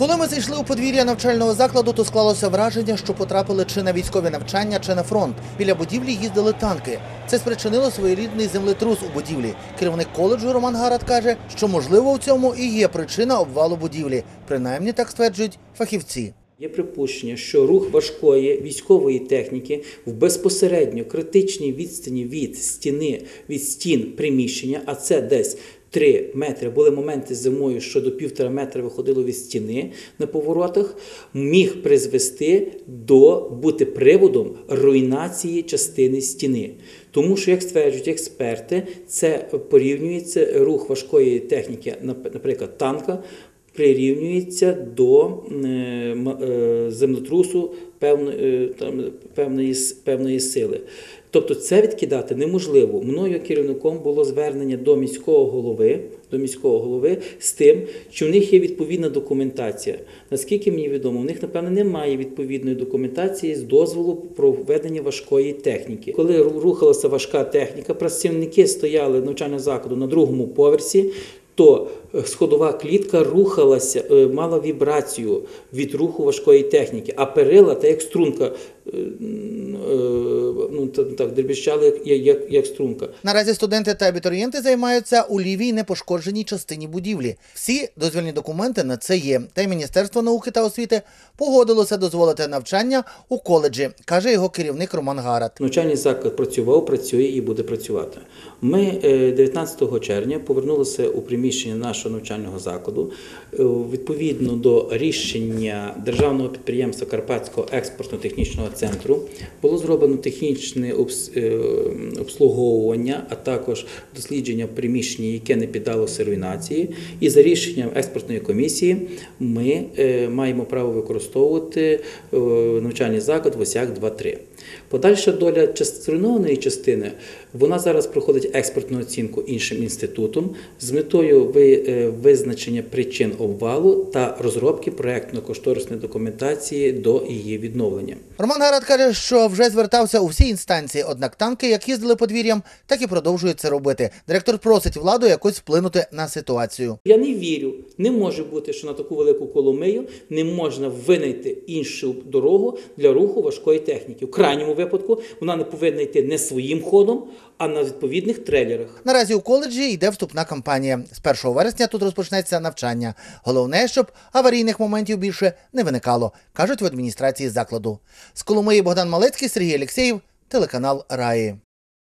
Коли ми зайшли у подвір'я навчального закладу, то склалося враження, що потрапили чи на військові навчання, чи на фронт. Біля будівлі їздили танки. Це спричинило своєрідний землетрус у будівлі. Керівник коледжу Роман Гарат каже, що можливо в цьому і є причина обвалу будівлі. Принаймні так стверджують фахівці. Є припущення, що рух важкої військової техніки в безпосередньо критичній відстані від стіни, від стін приміщення, а це десь 3 метри. Були моменти зимою, що до півтора метра виходило від стіни на поворотах, міг призвести до бути приводом руйнації частини стіни. Тому що, як стверджують експерти, це порівнюється рух важкої техніки, наприклад, танка прирівнюється до е, е, землетрусу певної, е, там, певної, певної сили. Тобто це відкидати неможливо. Мною керівником було звернення до міського голови, до міського голови з тим, що в них є відповідна документація. Наскільки мені відомо, у них, напевно, немає відповідної документації з дозволу про введення важкої техніки. Коли рухалася важка техніка, працівники стояли навчального закладу на другому поверсі то е, сходова клітка рухалася, е, мала вібрацію від руху важкої техніки, а перила, та як струнка, е, ну та- так дребіщали, як, як, як струнка. Наразі студенти та абітурієнти займаються у лівій непошкодженій частині будівлі. Всі дозвільні документи на це є. Та й Міністерство науки та освіти погодилося дозволити навчання у коледжі, каже його керівник Роман Гарат. Навчальний заклад працював, працює і буде працювати. Ми е, 19 червня повернулися у приміщення нашого навчального закладу. Е, Відповідно до рішення державного підприємства Карпатського експортно-технічного центру було зроблено технічне обс- е, обслуговування, а також дослідження приміщення, яке не піддалося руйнації. І за рішенням експертної комісії ми е, маємо право використовувати е, навчальний заклад в осях 2-3. Подальша доля зруйнованої частини вона зараз проходить експертну оцінку іншим інститутом з метою е, визначення причин обвалу та розробки проектно-кошторисної документації до її відновлення. Роман Гарат каже, що вже звертався у всі інстанції, однак танки, як їздили подвір'ям, так і продовжують це робити. Директор просить владу якось вплинути на ситуацію. Я не вірю, не може бути, що на таку велику Коломию не можна винайти іншу дорогу для руху важкої техніки. В крайньому випадку вона не повинна йти не своїм ходом, а на відповідних трейлерах. Наразі у коледжі йде вступна кампанія. З 1 вересня тут розпочнеться навчання. Головне, щоб аварійних моментів більше не виникало, кажуть в адміністрації закладу. З Коломиї Богдан Малецький, Сергій Алєксєєв, телеканал Раї.